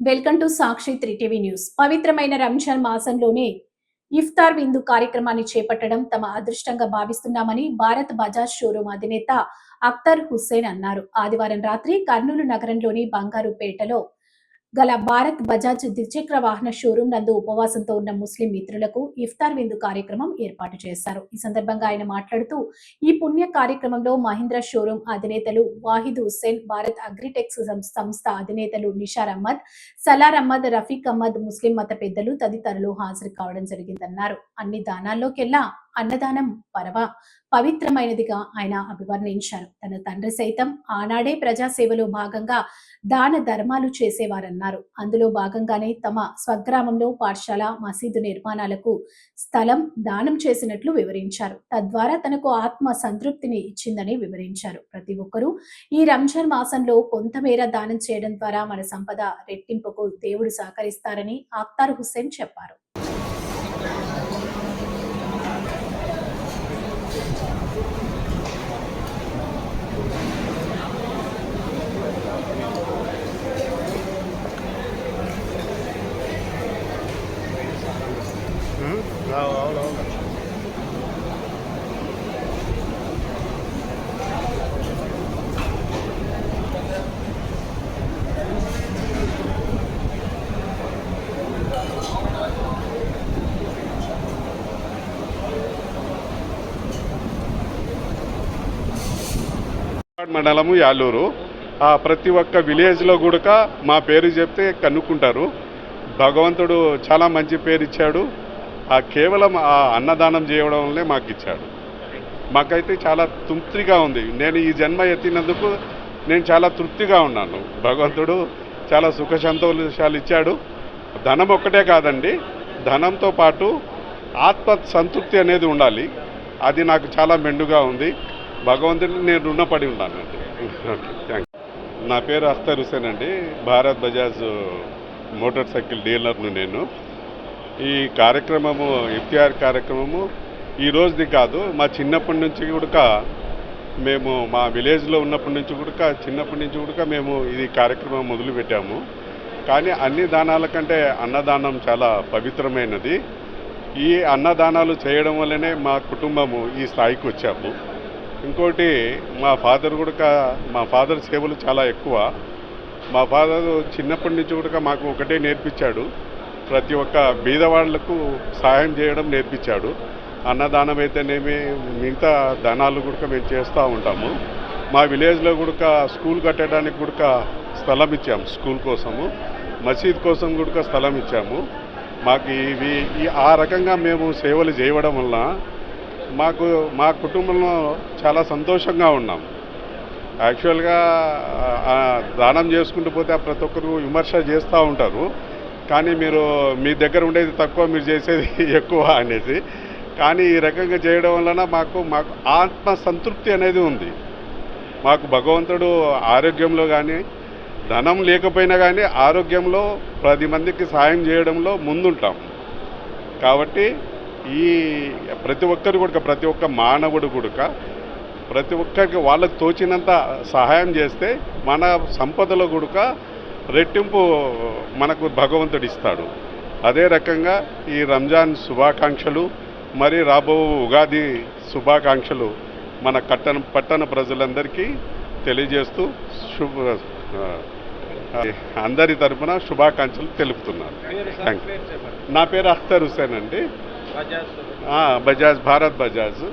Welcome to Sakshi three TV news. పవిత్రమైన రంజాన్ మాసంలోనే ఇఫ్తార్ విందు కార్యక్రమాన్ని చేపట్టడం తమ అదృష్టంగా భావిస్తున్నామని భారత్ బజాజ్ షోరూమ్ అధినేత అఖ్తర్ హుస్సేన్ అన్నారు. ఆదివారం రాత్రి కర్నూలు నగరంలోని బంగారుపేటలో గల భారత్ బజాజ్ ద్విచక్ర వాహన షోరూం నందు ఉపవాసంతో ఉన్న ముస్లిం మిత్రులకు ఇఫ్తార్ విందు కార్యక్రమం ఏర్పాటు చేశారు. ఈ సందర్భంగా ఆయన మాట్లాడుతూ ఈ పుణ్య కార్యక్రమంలో మహీంద్ర షోరూం అధినేతలు వాహిద్ హుస్సేన్ భారత్ అగ్రిటెక్స్ సంస్థ- సంస్థ అధినేతలు నిషార్ అహ్మద్ సలార్ అహ్మద్ రఫీక్ అహ్మద్ ముస్లిం మత పెద్దలు తదితరులు హాజరు కావడం జరిగిందన్నారు. అన్ని దానాల్లోకెల్లా అన్నదానం పరవ పవిత్రమైనదిగా ఆయన అభివర్ణించారు. తన తండ్రి సైతం ఆనాడే ప్రజాసేవలో భాగంగా దాన ధర్మాలు చేసేవారన్నారు. అందులో భాగంగానే తమ స్వగ్రామంలో పాఠశాల మసీదు నిర్మాణాలకు స్థలం దానం చేసినట్లు వివరించారు. తద్వారా తనకు ఆత్మ సంతృప్తిని ఇచ్చిందని వివరించారు. ప్రతి ఒక్కరూ ఈ రంజాన్ మాసంలో కొంతమేర దానం చేయడం ద్వారా మన సంపద రెట్టింపుకు దేవుడు సహకరిస్తారని అఖ్తార్ హుస్సేన్ చెప్పారు. అవునవును మండలము యాలూరు. ఆ ప్రతి ఒక్క విలేజ్లో కూడా మా పేరు చెప్తే కనుక్కుంటారు. భగవంతుడు చాలా మంచి పేరు ఇచ్చాడు. ఆ కేవలం ఆ అన్నదానం చేయడం వల్లే మాకు ఇచ్చాడు మాకైతే చాలా తృప్తిగా ఉంది. నేను ఈ జన్మ ఎత్తినందుకు నేను చాలా తృప్తిగా ఉన్నాను. భగవంతుడు చాలా సుఖ సంతోషాలు ఇచ్చాడు. ధనం ఒక్కటే కాదండి ధనంతో పాటు ఆత్మ సంతృప్తి అనేది ఉండాలి. అది నాకు చాలా మెండుగా ఉంది. భగవంతుడిని నేను రుణపడి ఉన్నాను. అండి థ్యాంక్ నా పేరు అస్తర్ హుసేన్ అండి. భారత్ బజాజ్ మోటార్ సైకిల్ డీలర్ను నేను. ఈ కార్యక్రమము ఎఫ్టీఆర్ కార్యక్రమము ఈ రోజుది కాదు మా చిన్నప్పటి నుంచి కూడా మేము మా విలేజ్లో ఉన్నప్పటి నుంచి కూడా చిన్నప్పటి నుంచి కూడా మేము ఇది కార్యక్రమం మొదలుపెట్టాము. కానీ అన్ని దానాల కంటే అన్నదానం చాలా పవిత్రమైనది. ఈ అన్నదానాలు చేయడం వల్లనే మా కుటుంబము ఈ స్థాయికి వచ్చాము. ఇంకోటి మా ఫాదర్ కూడా మా ఫాదర్ సేవలు చాలా ఎక్కువ. మా ఫాదర్ చిన్నప్పటి నుంచి కూడా మాకు ఒకటే నేర్పించాడు. ప్రతి ఒక్క బీదవాళ్ళకు సహాయం చేయడం నేర్పించాడు. అన్నదానం అయితేనేమి మిగతా దానాలు కూడా మేము చేస్తూ ఉంటాము. మా విలేజ్లో కూడా స్కూల్ కట్టడానికి కూడా స్థలం ఇచ్చాము స్కూల్ కోసము. మసీద్ కోసం కూడా స్థలం ఇచ్చాము. మాకు ఇవి ఈ ఆ రకంగా మేము సేవలు చేయడం వల్ల మాకు మా కుటుంబంలో చాలా సంతోషంగా ఉన్నాం. యాక్చువల్గా దానం చేసుకుంటూ పోతే ప్రతి ఒక్కరు విమర్శ చేస్తూ ఉంటారు. కానీ మీరు మీ దగ్గర ఉండేది తక్కువ మీరు చేసేది ఎక్కువ అనేసి. కానీ ఈ రకంగా చేయడం వలన మాకు మాకు ఆత్మ సంతృప్తి అనేది ఉంది. మాకు భగవంతుడు ఆరోగ్యంలో కానీ ధనం లేకపోయినా కానీ ఆరోగ్యంలో పది మందికి సాయం చేయడంలో ముందుంటాం. కాబట్టి ఈ ప్రతి ఒక్కరు కూడా ప్రతి ఒక్క మానవుడు కూడా ప్రతి ఒక్కరికి వాళ్ళకి తోచినంత సహాయం చేస్తే మన సంపదలో కూడా రెట్టింపు మనకు భగవంతుడు ఇస్తాడు. అదే రకంగా ఈ రంజాన్ శుభాకాంక్షలు మరి రాబో ఉగాది శుభాకాంక్షలు మన కట్టణ పట్టణ ప్రజలందరికీ తెలియజేస్తూ శుభ అందరి తరపున శుభాకాంక్షలు తెలుపుతున్నాను. థ్యాంక్ నా పేరు అఖ్తర్ హుసేన్ అండి. బజాజ్ భారత్ బజాజ్.